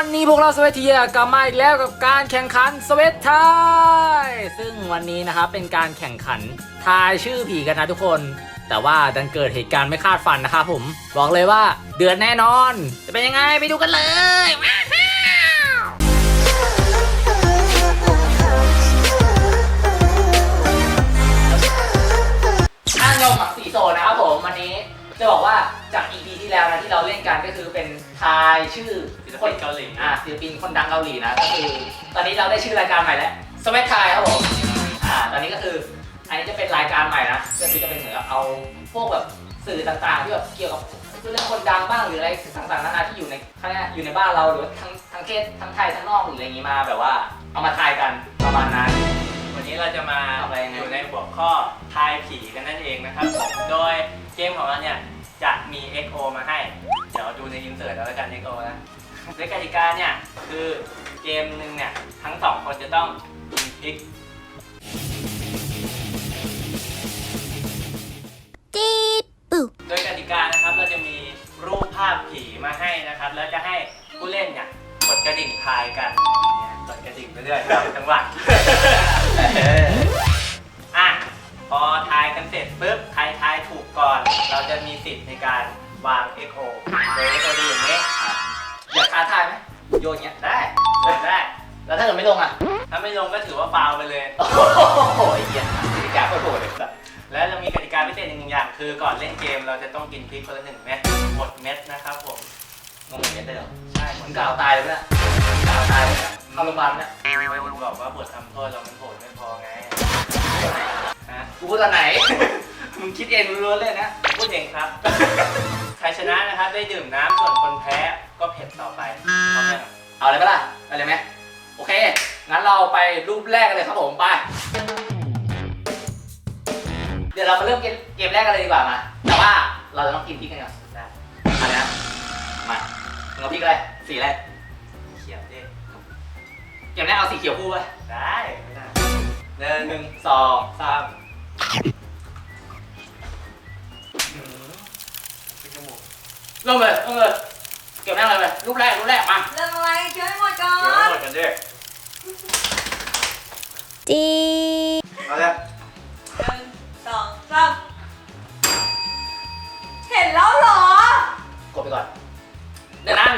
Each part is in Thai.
วันนี้พวกเราสเวทเทียกลับมาอีกแล้วกับการแข่งขันสเวทไทยซึ่งวันนี้นะครับเป็นการแข่งขันทายชื่อผีกันนะทุกคน แต่ว่าดันเกิดเหตุการณ์ไม่คาดฝันนะครับผม บอกเลยว่าเดือดแน่นอน จะเป็นยังไงไปดูกันเลยว้าวอ้างยงหมักสีโซนะครับผมวันนี้จะบอกว่าจาก EP ที่แล้วนะที่เราเล่นกันก็คือเป็นทายชื่อศิลปินเกาหลี อ่าศิลปินคนดังเกาหลีนะก็คือตอนนี้เราได้ชื่อรายการใหม่แล้วสเวทไทยครับผมอ่าตอนนี้ก็คืออันนี้จะเป็นรายการใหม่นะก็คือจะเป็นเหมือนกับเอาพวกแบบสื่อต่างๆที่แบบเกี่ยวกับเรื่องคนดังบ้างหรืออะไรต่างๆนานาที่อยู่ในข้างหน้าอยู่ในบ้านเราหรือว่าทั้งทั้งเทศทั้งไทยทั้งนอกหรืออะไรอย่างงี้มาแบบว่าเอามาทายกันประมาณนั้น วันนี้เราจะมาทำอะไรยังไงอยู่ในหัวข้อทายผีกันนั่นเองนะครับผมโดยเกมของเราเนี่ย จะมี XO มาให้ เดี๋ยวดูในอินเสิร์ตแล้วกัน XO นะโดยกติกาเนี่ยคือเกมหนึ่งเนี่ยทั้งสองคนจะต้องกินพริกโดยกติกานะครับเราจะมีรูปภาพผีมาให้นะครับ แล้วจะให้ผู้เล่นเนี่ยกดกระดิ่งทายกันเนี่ยกดกระดิ่งไปเรื่อยตามจังหวะอะพอทายกันเสร็จปุ๊บใคร กก่อนเราจะมีสิทธิ์ในการวาง XO โดย XO จะอย่างนี้ อยากท้าทายไหมโยนเงี้ยได้เปิดได้ แล้วถ้าเกิดไม่ลงอะ ถ้าไม่ลงก็ถือว่าฟาวไปเลย โอ้โหไอ้เหี้ยกติกาโคตรโหดเลยสัสและเรามีกติกาพิเศษอีกหนึ่งอย่าง คือก่อนเล่นเกมเราจะต้องกินพริกคนละหนึ่งเม็ดหมดเม็ดนะครับผมงงเหมือนกันได้เหรอใช่หมมึดงกล่าวตายเลยปะเนี่ยกล่าวตายเลยปะเข้าโรงพยาบาลปะเนี่ยไม่ถึงบอกว่าบททำโทษเรามันโหดไม่พอไงฮะกูพูดตอนไหน มึงคิดเองล้วนๆเลยนะ พูดเองครับ ใครชนะนะครับได้ดื่มน้ำส่วนคนแพ้ก็เผ็ดต่อไปพร้อมยังเอาเลยปะล่ะเอาเลยไหมโอเค งั้นเราไปรูปแรกกันเลยครับผมไป เดี๋ยวเรามาเริ่มเกมเกมแรกกันเลยดีกว่ามา แต่ว่าเราจะต้องกินพริกกันก่อนได้เอะไรนะ มามึงเอาพริกอะไรสีอะไรเขียวดิเกมแรกเอาสีเขียวคู่ไปได้ไม่ได้หนึ่งหนึ่งสองสาม เริ่มเลยเริ่มเลยเกมแรกเลยเลยรูปแรกรูปแรกมาเรื่องอะไรช่วยหมดก่อเดี๋ยวนหมดกันด้วยจีเอาเลยหนึ่งสองสามเห็นแล้วเหรอกดไปก่อนเดี๋ยวนั่ง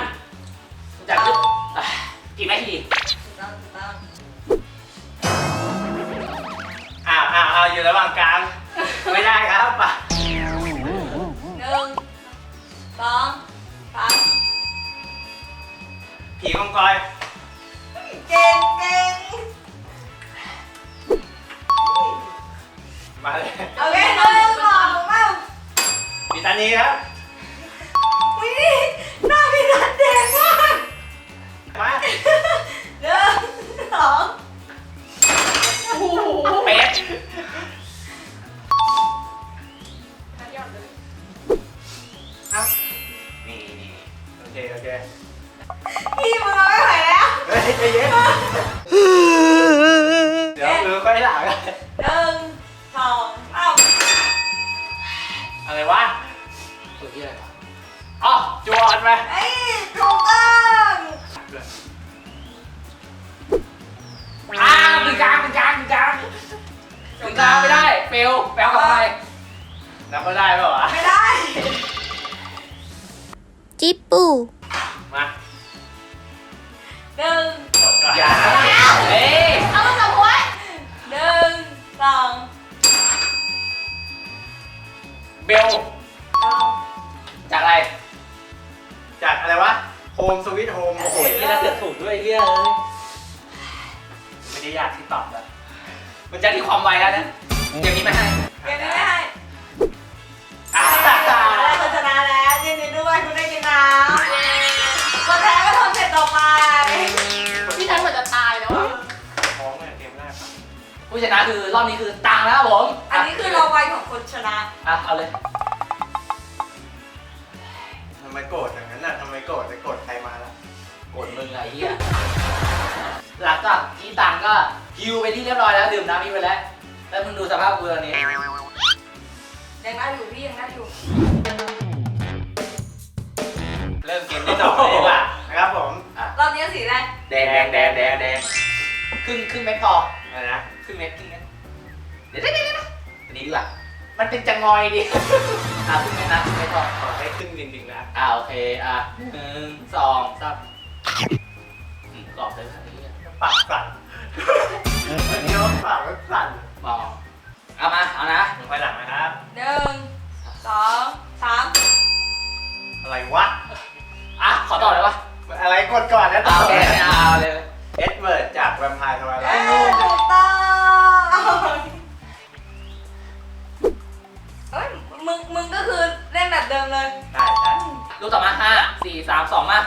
อะไรวะตัวที่อะไรวะอ๋อจวดไปเอ้ยถูกต้องอ่าถึงกลางถึงกลางถึงกลางถึงกลางไม่ได้เฟลแปลกับใครนับก็ได้ป่าวะไม่ได้จิปปูมาหนึ่งจบก่อนอย่าเอ้ยเอาลูกกับหัวหนึ่งสอง เบลสองจากอะไร จากอะไรวะ โฮมสวิตโฮมโอ้โหโอ้ยนี่น่าเสือกถูกด้วยเรื่องเลยไม่ได้ยากที่ตอบแล้วมันจะที่ความไวแล้วนะเกมนี้ไม่ให้เกมนี้ไม่ให้อ่าได้คนชนะแล้วยินดีด้วยคุณได้กินน้ำคนแพ้ก็ทนเสร็จต่อไปพี่ทันเหมือนจะตายแล้วอะท้องเนี่ยเกมแรก ผู้ชนะคือรอบนี้คือตังแล้วครับผมอันนี้คือเราไวของคนชนะอะเอาเลย ทำไมโกรธอย่างนั้นน่ะทำไมโกรธไปโกรธใครมาล่ะกดมึงไอ้เหี้ยหลังจากที่ตังก็ฮิวไปที่เรียบร้อยแล้วดื่มน้ำพี่ไปแล้ว แล้วมึงดูสภาพกูตอนนี้ ยังได้อยู่พี่ยังได้อยู่เริ่มเกมที่สองเลยดีกว่านะครับผมรอบนี้แดงแดงแดงแดงแดงค รึ่งครึ่งเม็ดพออะไรนะครึ่งเม็ดครึ่งเม็ดเดี๋ยวเดี๋ยวเดี๋ยวเดี๋ยวอันนี้ดีกว่ามันเป็นจังงอยดิ อะครึ่งเม็ดนะครึ่งเม็ดพอขอให้ขึ้นจริงๆนะอ่าโอเคอะหนึ่งสองสามอืมกรอบเลยครับนี่ปากสั่นเดี๋ยวปากมันสั่นมองเอามาเอานะหนึ่งไปหลังนะครับ หนึ่งสองสามอะไรวะ อะขอต่อเลยวะอะไรกดก่อนนะเอาโอเคเอาเอาเลย เอ็ดเวิร์ดจากแวมไพร์ทวายไลเอ้ยท์ถูกต้องเอ้ยมึงมึงก็คือเล่นแบบเดิมเลยได้ใช่ลูกต่อมาห้าสี่สามสองมา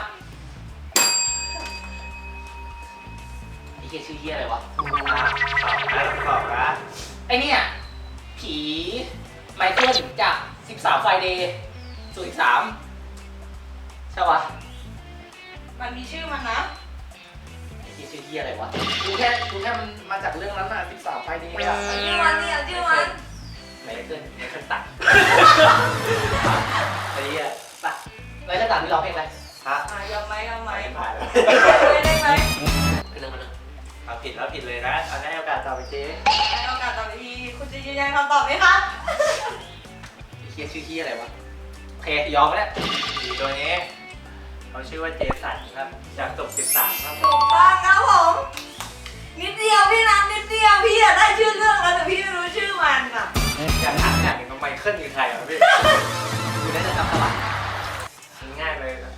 ไอ้เหี้ยชื่อเหี้ยอะไรวะ ตอบนะตอบนะไอ้เนี่ยผีไมเคิลจาก13ไฟเดย์สูตรสามใช่ปะมันมีชื่อมันนะไอ้เหี้ยชื่อเหี้ยอะไรวะกูแค่กูแค่มันมาจากเรื่องนั้นน่ะ13ไฟเดย์อะเอาชื่อมันนี่เอาชื่อมันไมเคิลไมเคิลตัดไอ้เหี้ยตัดไมเคิลตัดที่ร้องเพลงอะไรฮะอะยอมไหมยอมไหมไม่ผ่านแล้วไม่ได้ไหมเป็นเรื่องมันเรื่องเอาผิดแล้วผิดเลยนะเอาได้โอกาสตอบไปเจ๊ให้โอกาสตอบอีกทีคุณจะยืนยันคำตอบไหมคะไอ้เหี้ยชื่อเหี้ยอะไรวะโอเคยอมไปแล้วผีตัวนี้ เขาชื่อว่าเจสันครับ จากจบ13ครับถูกต้องครับผม นิดเดียวพี่นัทนิดเดียวพี่อะได้ชื่อเรื่องแล้วแต่พี่ไม่รู้ชื่อมันอะอยากถามอย่างหนึงทำไมเคลื่อนคือใครอะพี่กูได้แต่ทำสลับง่ายเลยอะ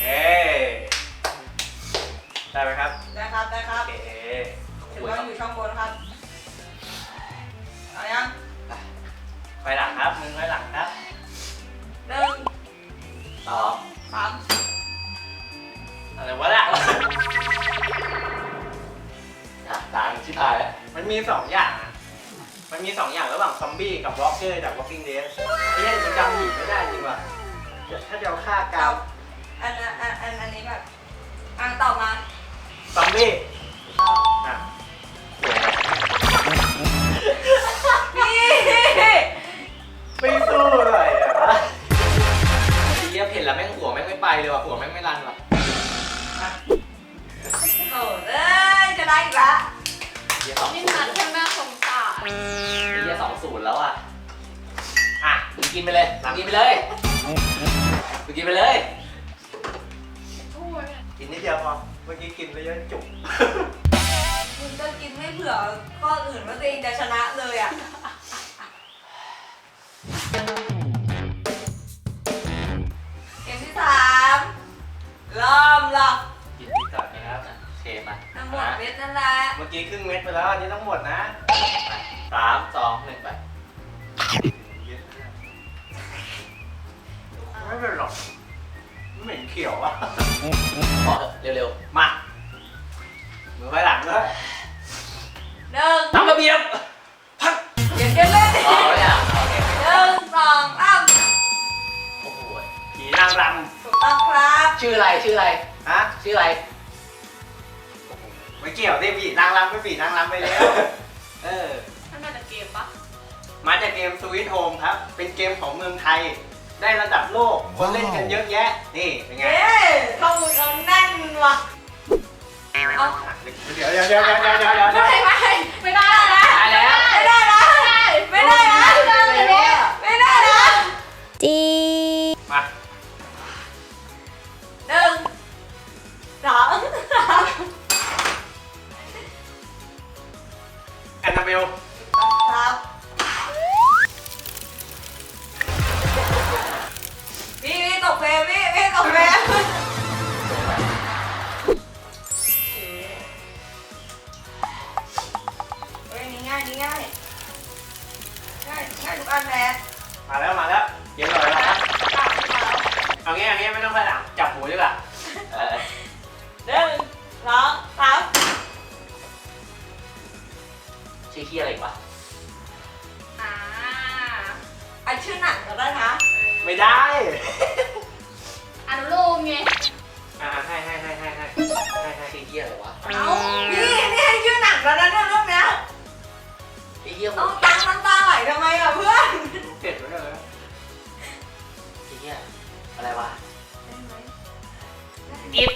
เอ๊ได้ไหมครับได้ครับได้ครับโอเคถือว่าอยู่ช่องบน อล์กเกอร์จาก Walking Dead ไอ้เนี่ยมันจำผิดไม่ได้จริงว่ะเดี๋ยวถ้าจะเอาฆ่ากาเอาวอันอันอันอันอันนี้แบบอะตอบมาซอมบี้ตอบ กินนิดเดียวพอ เมื่อกี้กินไปเยอะจุกคุณก็กินไม่เผื่อข้ออื่นว่าตัวเองจะชนะเลยอะ เกมที่สามเริ่มละกินที่ก่อนนะครับโอเคมาทั้งหมดเม็ดนั่นแหละเมื่อกี้ครึ่งเม็ดไปแล้วอันนี้ทั้งหมดนะสามสองหนึ่งไปไม่เป็นหรอกไม่ เหม็นเขียวอะขอเถอะเร็วมามือไปหลังด้วยหนึ่งๆตามระเบียบพักเดี๋ยวกันเล่นอ๋อเนี่ยโอเคหนึ่งสองสามโอ้โหผีนางรถูกต้องครับชื่ออะไรชื่ออะไรำฮะชื่ออะไร ไม่เกี่ยวดิผีนางรำไม่ผีนางรำไปแล้ว เออมันมาจากเกมปะมาจากเกม Sweet Home ครับ เป็นเกมของเมืองไทย ได้ระดับโลก คนเล่นกันเยอะแยะ นี่เป็นไงเย้ข้อมูลเราแน่นว่ะเอาเดี๋ยวเดี๋ยวเดี๋ยวเดี๋ยวเดี๋ยวเดี๋ยวเดี๋ยวไม่ไม่ไม่ได้นะตายแล้ว ไม่ได้นะไม่ได้นะ ไม่ได้นะจีมาหนึ่งสองสามแอนนาเบล ชื่อเฮียอะไรวะอ่าอันชื่อหนังก็ได้นะไม่ได้ อนุโลมไงอ่าให้ให้ให้ให้ให้ให้ให้ชื่อเฮียอะไรวะเอาพี่นี่ให้ชื่อหนังแล้วนะเนี่ยเรื่องเนี้ยไอ้เฮียต้องตั้งน้ำตาไหลทำไมอะเพื่อนเก็บไว้เลยไอ้เฮียอะไรวะได้ไหม อิด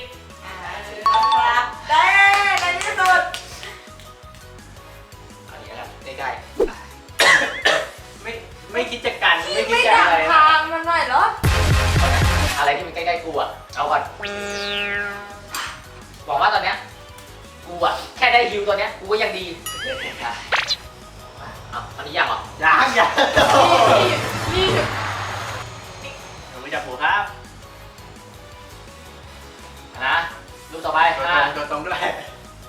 ต่อไปตัวตอะรงตัวตรงด้วย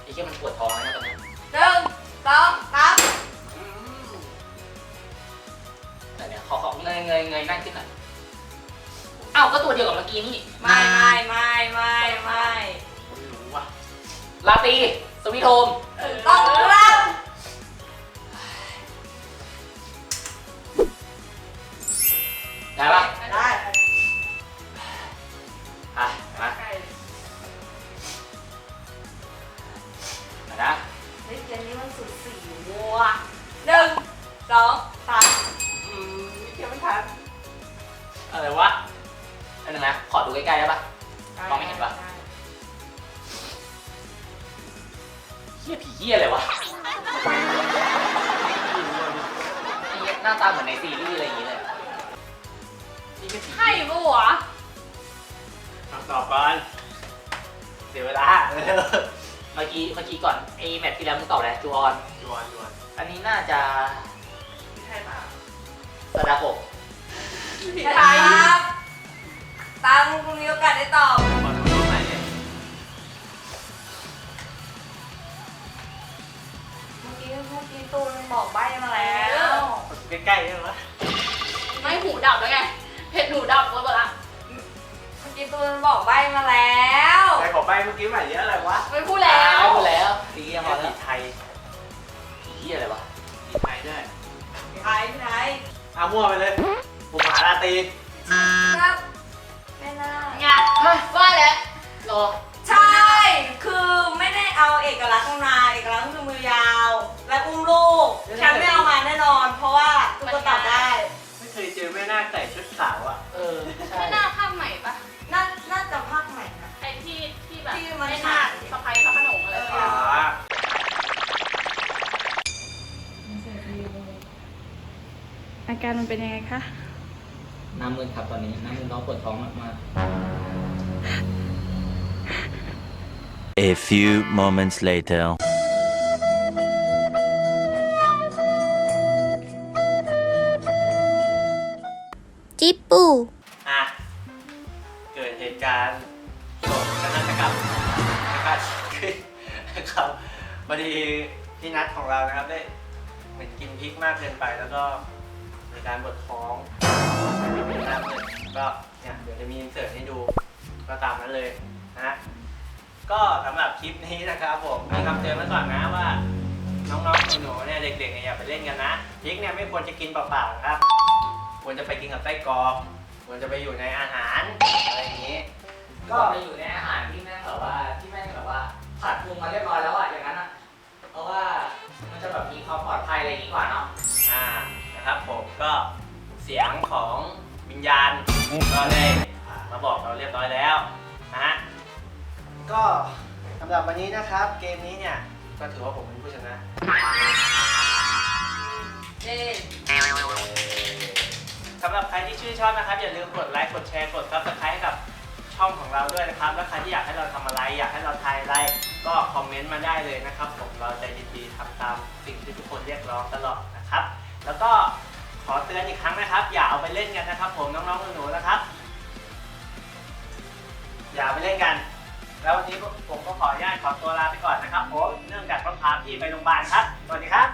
ไอ้เหี้ยมันปวดท้องนะตอนนี้หนึ่งสองสามแต่เนี่ยขอขอเงยเงยเงยนั่งขึ้นหน่อยเอ้าก็ตัวเดียวกับเมื่อกี้นี่ไม่ไม่ไม่ไม่ไม่ไม่รู้ว่ะลาตีสวิตโฮมต้องรับได้ปะได้อะ มือนในซีรีส์อะไรอย่างเงี้ยเลยนี่ก็ผีใช่ปะวะคำตอบก่อนเสียเวลาเร็วเมื่อกี้เมื่อกี้ก่อนไอ้แมตช์ที่แล้วมึงตอบอะไรจูออนยวนยวนอันนี้น่าจะใช่ปะซาดาโกะผิดคไทยรับตังคุณมีโอกาสได้ตอบขอดู ใกล้ๆได้ไหมไม่หูดับแล้วไงเห็ดหูดับหมดละเมื่อกี้ตูนบอกใบมาแล้วใครขอใบเมื่อกี้ใหม่เยอะอะไรวะไม่พูดแล้วเอาไปแล้วสียังพอผีแล้วไทยผีเฮียอะไรวะผีไทยด้วยใครไหนเอามั่วไปเลยบุกหาราตรีครับไม่น่าไงว่าแล้วรอใช่ คือไม่ได้เอาเอกลักษณ์ข้างในเอกลักษณ์คือมือยาว และอุ้มลูกฉันไม่เอาาคใส่ชุดขาวอะ เออ ใช่ ไม่น่าภาคใหม่ปะน่าน่าจะภาคใหม่นะ ไอ้ที่ที่แบบที่มันไอ้หน้าฉายสะพายพระโขนงอะไรเอ อ๋เงี้อยอาการมันเป็นยังไงคะ น้ำมือครับตอนนี้ น้ำมือน้องปวดท้องมาก A few moments later. ดีพี่นัทของเรานะครับได้เหมือนกินพริกมากเกินไปแล้วก็มีการปวดท้องหน้ามืดก็เนี่ยเดี๋ยวจะมีอินเสิร์ตให้ดูก็ตามนั้นเลยนะก็สำหรับคลิปนี้นะครับผมมีคำเตือนไว้ก่อนนะว่า น้องๆหนูๆเนี่ยเด็กๆเนี่ยอย่าไปเล่นกันนะพริกเนี่ยไม่ควรจะกินเปล่าๆนะครับ ควรจะไปกินกับไส้กรอกควรจะไปอยู่ในอาหารอะไรอย่างนี้ ก็ไปอยู่ในอาหารที่แม่งแบบว่าที่แม่งแบบว่าผัดปรุงมาเรียบร้อย อดภัยอะไรอย่างนี้กว่าเนาะอ่านะครับผมก็เสียงของวิญญาณก็ได้อ่ามาบอกเราเรียบร้อยแล้วนะฮะก็สำหรับวันนี้นะครับ เกมนี้เนี่ยก็ถือว่าผมเป็นผู้ชนะเย้สำหรับใครที่ชื่นชอบนะครับ อย่าลืมกดไลค์กดแชร์กด subscribe ให้กับช่องของเราด้วยนะครับ แล้วใครที่อยากให้เราทำอะไร อยากให้เราทายอะไร ก็คอมเมนต์มาได้เลยนะครับผมเราใจดีๆทำตามสิ่งที่ทุกคนเรียกร้องตลอดนะครับ แล้วก็ขอเตือนอีกครั้งนะครับ อย่าเอาไปเล่นกันนะครับผมน้องๆหนูๆนะครับ อย่าไปเล่นกัน แล้ววันนี้ผมก็ขออนุญาตขอตัวลาไปก่อนนะครับผมเนื่องจากต้องพาพี่ไปโรงพยาบาลครับสวัสดีครับ